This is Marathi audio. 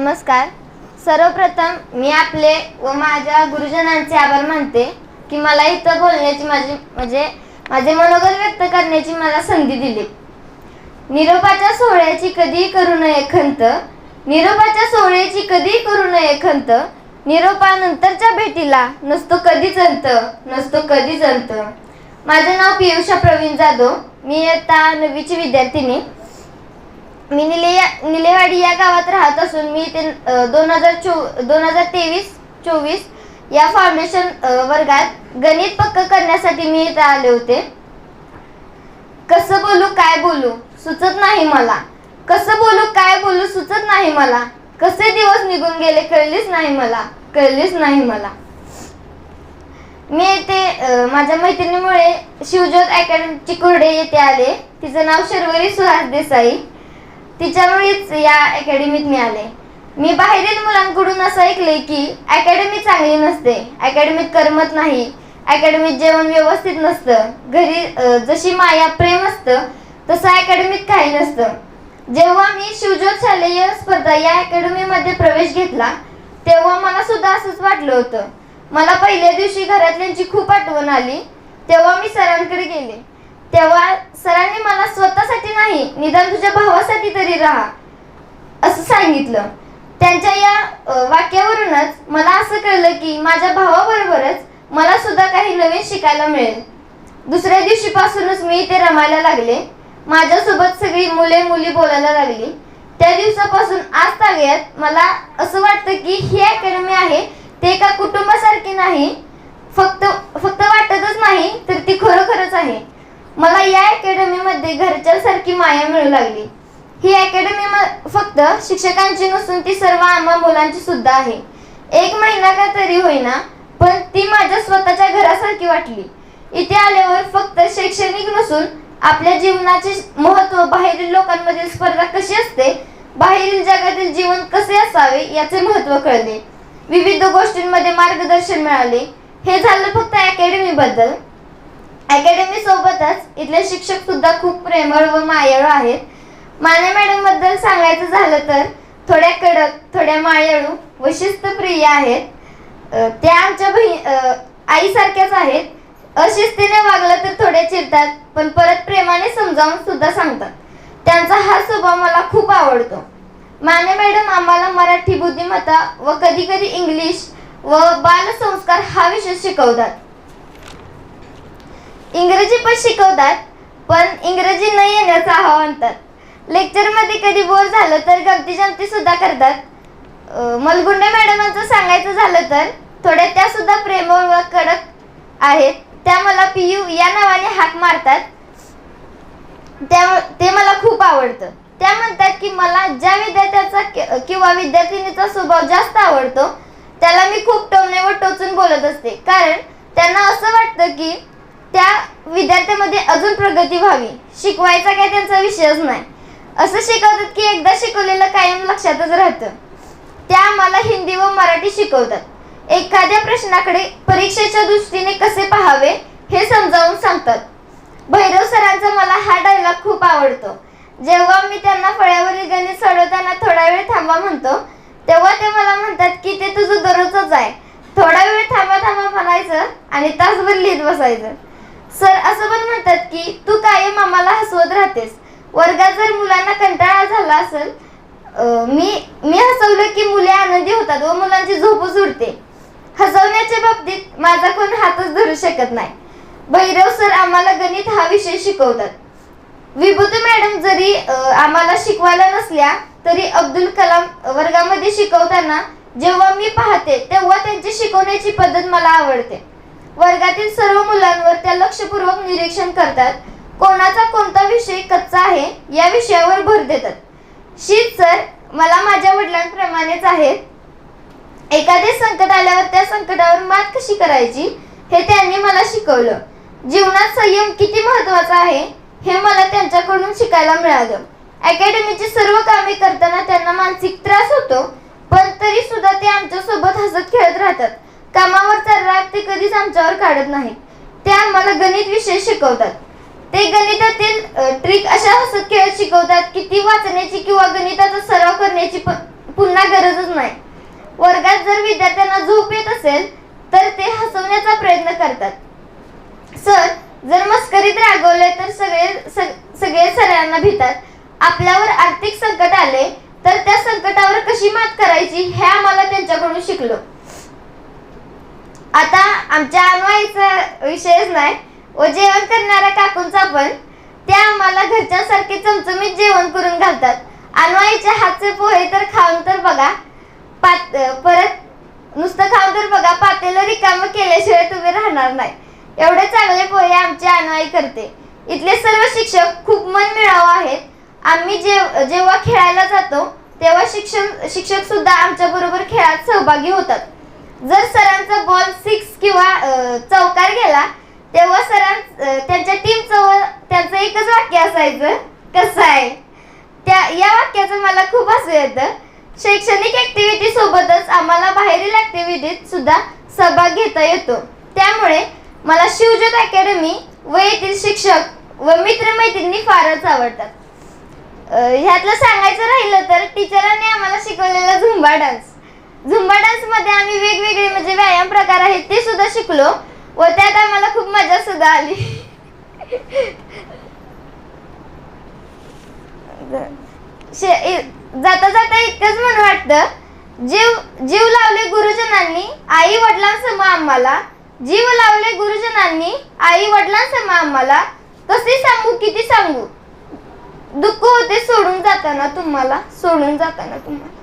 नमस्कार. सर्वप्रथम मी आपले व माझ्या गुरुजनांचे आभार मानते की मला इथं बोलण्याची माझी म्हणजे माझे मनोगत व्यक्त करण्याची मला संधी दिली. निरोपाच्या सोहळ्याची कधीही करू नये खंत. निरोपाच्या सोहळ्याची कधीही करू नये खंत. निरोपानंतरच्या भेटीला नसतो कधीच अंत नसतो कधीच अंत. माझं नाव पियुषा प्रवीण जाधव. मी आता नववीची विद्यार्थिनी. मी निले निलेवाडी या गावात राहत असून मी ते दोन हजार चो दोन हजार तेवीस चोवीस या फाउंडेशन वर्गात गणित पक्क करण्यासाठी मी इथे आले होते. कसं बोलू काय बोलू सुचत नाही मला. कसं बोलू काय बोलू सुचत नाही मला. कसे दिवस निघून गेले कळलीच नाही मला. कळलीच नाही मला. मी येथे माझ्या मैत्रिणीमुळे शिवज्योत अकॅडमी चिकुर्डे येथे आले. तिचं नाव शर्वरी सुहास देसाई. तिच्यामुळेच या अकॅडमीत मी आले मी बाहेरील मुलांकडून असं ऐकलंय की अकॅडमी चांगली नसते अकॅडमीत करमत नाही अकॅडमीत जेवण व्यवस्थित नसतं घरी जशी माया प्रेम असतं तसं अकॅडमीत काही नसतं. जेव्हा मी शिवज्योत शालेय स्पर्धा या अकॅडमीमध्ये प्रवेश घेतला तेव्हा मला सुद्धा असंच वाटलं होतं. मला पहिल्या दिवशी घरातल्यांची खूप आठवण आली तेव्हा मी सरांकडे गेले. तेव्हा सरांनी मला स्वतःसाठी नाही निदान तुझ्या भावासाठी तरी राहा असं सांगितलं. त्यांच्या या वाक्यावरूनच मला असं कळलं की माझ्या भावाबरोबरच मला सुद्धा काही नवीन शिकायला मिळेल. दुसऱ्या दिवशीपासूनच मी इथे रमायला लागले. माझ्यासोबत सगळी मुले मुली बोलायला लागली. त्या दिवसापासून आज ताग्यात मला असं वाटतं की ही अकॅडमी आहे ते एका कुटुंबासारखी नाही. फक्त फक्त वाटतच नाही तर ती खरोखरच आहे. मला या अकॅडमीमध्ये घरच्यासारखी माया मिळू लागली. ही अकॅडमी फक्त शिक्षकांची नसून ती सर्व आम्हा मुलांची सुद्धा आहे. एक महिना का तरी होईना पण ती माझ्या स्वतःच्या घरासारखी वाटली. इथे आल्यावर फक्त शैक्षणिक नसून आपल्या जीवनाचे महत्त्व बाहेरील लोकांमधील स्पर्धा कशी असते बाहेरील जगातील जीवन कसे असावे याचे महत्त्व कळले. विविध गोष्टींमध्ये मार्गदर्शन मिळाले. हे झालं फक्त अकॅडमी बद्दल अकॅडमी सोबतच इथले शिक्षक सुद्धा खूप प्रेमळ व मायाळू आहेत. माने मॅडमबद्दल सांगायचं झालं तर थोड्या कडक थोड्या मायाळू व शिस्तप्रिय आहेत. त्या आमच्या बहि आईसारख्याच आहेत. अशिस्तीने वागलं तर थोडे चिरतात पण परत प्रेमाने समजावून सुद्धा सांगतात. त्यांचा हा स्वभाव मला खूप आवडतो. माने मॅडम आम्हाला मराठी बुद्धिमत्ता व कधी कधी इंग्लिश व बालसंस्कार हा विषय शिकवतात. इंग्रजी पण शिकवतात पण इंग्रजी न येण्याचं आव्हान लेक्चरमध्ये कधी बोर झालं तर गमती जमती सुद्धा करतात. मलगुंडे मॅडमांचं सांगायचं झालं तर थोड्या त्या सुद्धा प्रेमळ व कडक आहेत. त्या मला पियू या नावाने हाक मारतात. त्या ते मला खूप आवडतं. त्या म्हणतात की मला ज्या विद्यार्थ्याचा किंवा विद्यार्थिनीचा स्वभाव जास्त आवडतो त्याला मी खूप टोमणे व टोचून बोलत असते. कारण त्यांना असं वाटतं की त्या विद्यार्थ्यामध्ये अजून प्रगती व्हावी. शिकवायचा काय त्यांचा विषयच नाही. असं शिकवतात की एकदा शिकवलेलं कायम लक्षातच राहतं. त्या आम्हाला हिंदी व मराठी शिकवतात. एखाद्या प्रश्नाकडे परीक्षेच्या दृष्टीने कसे पाहावे हे समजावून सांगतात. भैरव सरांचा मला हा डायलॉग खूप आवडतो. जेव्हा मी त्यांना फळ्यावरील गणित सोडवताना थोडा वेळ थांबा म्हणतो तेव्हा ते मला म्हणतात की ते तुझं दररोजच आहे. थोडा वेळ थांबा थांबा म्हणायचं आणि तासभर लिहित बसायचं. सर असं पण म्हणतात की तू कायम आम्हाला हसवत राहतेस. वर्गात जर मुलांना कंटाळा झाला असेल मी मी हसवलं की मुले आनंदी होतात व मुलांची झोपच उडते हसवण्याच्या बाबतीत माझा कोण हातच धरू शकत नाही. भैरव सर आम्हाला गणित हा विषय शिकवतात. विभूती मॅडम जरी आम्हाला शिकवायला नसल्या तरी अब्दुल कलाम वर्गामध्ये शिकवताना जेव्हा मी पाहते तेव्हा त्यांची शिकवण्याची पद्धत मला आवडते. वर्गातील सर्व मुलांवर त्या लक्षपूर्वक निरीक्षण करतात. कोणाचा कोणता विषय कच्चा आहे या विषयावर भर देतात. शीत सर मला माझ्या वडिलांप्रमाणेच आहेत. एखादे संकट आल्यावर त्या संकटावर मात कशी करायची हे त्यांनी मला शिकवलं. जीवनात संयम किती महत्त्वाचा आहे हे मला त्यांच्याकडून शिकायला मिळालं. अकॅडमीची सर्व कामे करताना त्यांना मानसिक त्रास होतो पण तरी सुद्धा ते आमच्यासोबत हसत खेळत राहतात. कामावरचा राग ते कधीच आमच्यावर काढत नाहीत ते आम्हाला गणित विषय शिकवतात. ते गणितातील ट्रिक अशा हसत खेळत शिकवतात की ती वाचण्याची किंवा गणिताचा सराव करण्याची प- पुन्हा गरजच नाही. वर्गात जर विद्यार्थ्यांना झोप येत असेल तर ते हसवण्याचा प्रयत्न करतात. सर जर मस्करीत रागवले तर सगळे सग- सगळे सरांना भितात. आपल्यावर आर्थिक संकट आले तर त्या संकटावर कशी मात करायची हे आम्हाला त्यांच्याकडून शिकलो. आता आमच्या अनवाईचा विषयच नाही. व जेवण करणाऱ्या काकूंचा पण. त्या आम्हाला घरच्यांसारखे चमचमीत जेवण करून घालतात. अनवाईच्या हातचे पोहे तर खाऊन तर बघा. पात परत नुसतं खाऊन तर बघा पातेलं रिकामं केल्याशिवाय तुम्ही राहणार नाही. एवढे चांगले पोहे आमची अनवाई करते. इथले सर्व शिक्षक खूप मन मिळावं आहेत. आम्ही जेव जेव्हा खेळायला जातो तेव्हा शिक्षण शिक्षक सुद्धा आमच्या बरोबर खेळात सहभागी होतात. जर सरांचा बॉल सिक्स किंवा चौकार गेला तेव्हा सरां त्यांच्या टीमचं त्यांचं एकच वाक्य असायचं. कसं आहे? त्या या वाक्याचं मला खूप असं येतं. शैक्षणिक ऍक्टिव्हिटी सोबतच आम्हाला बाहेरील ऍक्टिव्हिटीत सुद्धा सहभाग घेता येतो. त्यामुळे मला शिवज्योत अकॅडमी व येथील शिक्षक व मित्रमैत्रिणी फारच आवडतात. ह्यातलं सांगायचं राहिलं तर टीचरांनी आम्हाला शिकवलेला झुंबा डान्स झुंबा डान्समध्ये आम्ही वेगवेगळे म्हणजे व्यायाम प्रकार आहेत ते सुद्धा शिकलो व त्यात आम्हाला खूप मजा सुद्धा आली. जाता जाता इतकंच म्हणून वाटतं जीव जीव लावले गुरुजनांनी आई वडिलांसम आम्हाला जीव लावले गुरुजनांनी आई वडिलांसम आम्हाला कसे सांगू किती सांगू? दुःख होते सोडून जाताना तुम्हाला सोडून जाताना तुम्हाला.